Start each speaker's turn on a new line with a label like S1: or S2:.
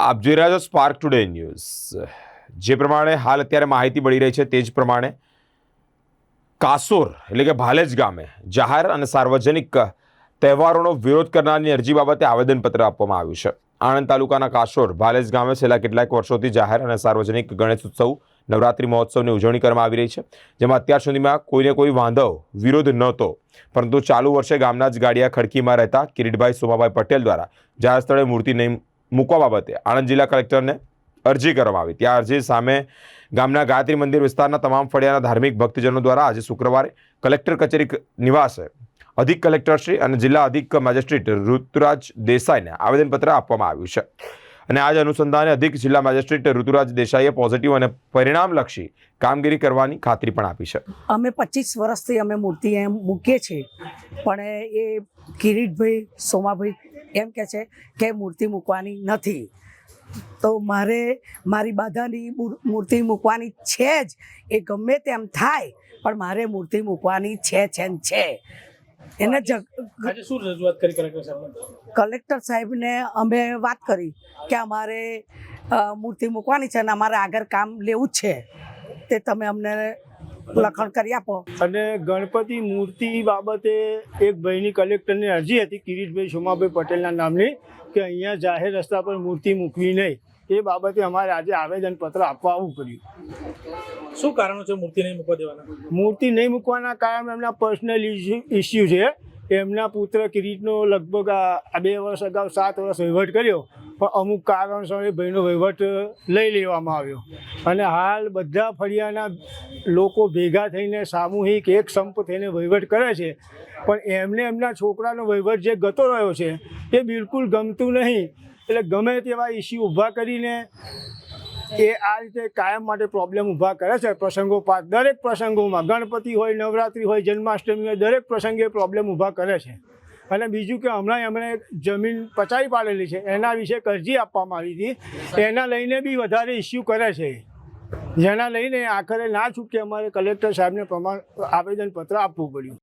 S1: આપ જોઈ રહ્યા છો સ્પાર્ક ટુડે ન્યૂઝ જે પ્રમાણે હાલ અત્યારે માહિતી મળી રહી છે તે જ પ્રમાણે કાસોર, એટલે કે ભાલેજ ગામે, જાહેર અને સાર્વજનિક તહેવારોનો વિરોધ કરનારની અરજી બાબતે આવેદનપત્ર આપવામાં આવ્યું છે. આણંદ તાલુકાના કાસોર, ભાલેજ ગામે છેલ્લા કેટલાક વર્ષોથી જાહેર અને સાર્વજનિક ગણેશ ઉત્સવ, નવરાત્રિ મહોત્સવની ઉજવણી કરવામાં આવી રહી છે, જેમાં અત્યાર સુધીમાં કોઈને કોઈ વાંધો, વિરોધ નહોતો. પરંતુ ચાલુ વર્ષે ગામના જ ગાડિયા ખડકીમાં રહેતા કિરીટભાઈ સોમાભાઈ પટેલ દ્વારા જાહેર સ્થળે મૂર્તિ નહીં મૂકવા બાબતે આણંદ જિલ્લા કલેક્ટરને અરજી કરવામાં આવી. ત્યાં અરજી સામે ગામના ગાયત્રી મંદિર વિસ્તારના તમામ ફળિયાના ધાર્મિક ભક્તજનો દ્વારા આજે શુક્રવારે કલેક્ટર કચેરી નિવાસે અધિક કલેક્ટરશ્રી અને જિલ્લા અધિક મેજિસ્ટ્રેટ ઋતુરાજ દેસાઈને આવેદનપત્ર આપવામાં આવ્યું છે. અને આજ અનુસંધાને અધિક જિલ્લા મેજિસ્ટ્રેટ ઋતુરાજ દેસાઈએ પોઝિટિવ અને પરિણામલક્ષી કામગીરી કરવાની ખાતરી પણ આપી છે.
S2: અમે પચીસ વર્ષથી અમે મૂર્તિ એમ મૂકીએ છીએ. પણ એ કિરીટભાઈ, સોમાભાઈ એમ કહે છે કે મૂર્તિ મૂકવાની નથી. તો મારે મારી બાધાની મૂર્તિ મૂકવાની છે જ. એ ગમે તેમ થાય પણ મારે મૂર્તિ મૂકવાની છે છે ને છે. એને
S3: જ શું રજૂઆત કરી કલેક્ટર સાહેબને?
S2: અમે વાત કરી કે અમારે મૂર્તિ મૂકવાની છે અને અમારે આગળ કામ લેવું જ છે. તે તમે અમને લખણ કરી આપો.
S4: અને ગણપતિ મૂર્તિ બાબતે એક ભાઈની કલેક્ટરની અરજી હતી કિરીટભાઈ સોમાભાઈ પટેલના નામની કે અહીંયા જાહેર રસ્તા પર મૂર્તિ મૂકવી નહીં. એ બાબતે અમારે આજે આવેદનપત્ર આપવા આવવું પડ્યું
S3: શું કારણો છે મૂર્તિ નહીં મૂકવા દેવાના?
S4: મૂર્તિ નહીં મૂકવાના કારણે એમના પર્સનલ ઇસ્યુ છે. એમના પુત્ર કિરીટનો લગભગ આ બે વર્ષ અગાઉ સાત વર્ષ વહીવટ કર્યો. પણ અમુક કારણસર એ ભાઈનો વહીવટ લઈ લેવામાં આવ્યો. અને હાલ બધા ફળિયાના લોકો ભેગા થઈને સામૂહિક એક સંપ થઈને વહીવટ કરે છે. પણ એમને એમના છોકરાનો વહીવટ જે ગતો રહ્યો છે, એ બિલકુલ ગમતું નહીં. એટલે ગમે તેવા ઇસ્યુ ઊભા કરીને એ આ રીતે કાયમ માટે પ્રોબ્લેમ ઊભા કરે છે. પ્રસંગોપાત દરેક પ્રસંગોમાં ગણપતિ હોય, નવરાત્રિ હોય, જન્માષ્ટમી હોય, દરેક પ્રસંગે પ્રોબ્લેમ ઊભા કરે છે. અને બીજું કે હમણાં એમણે જમીન પચાવી પાડેલી છે. એના વિશે અરજી આપવામાં આવી હતી. એના લઈને બી વધારે ઇસ્યુ કરે છે. જેના લઈને આખરે ના છૂટકે અમારે કલેક્ટર સાહેબને પ્રમાણ, આવેદનપત્ર આપવું પડ્યું.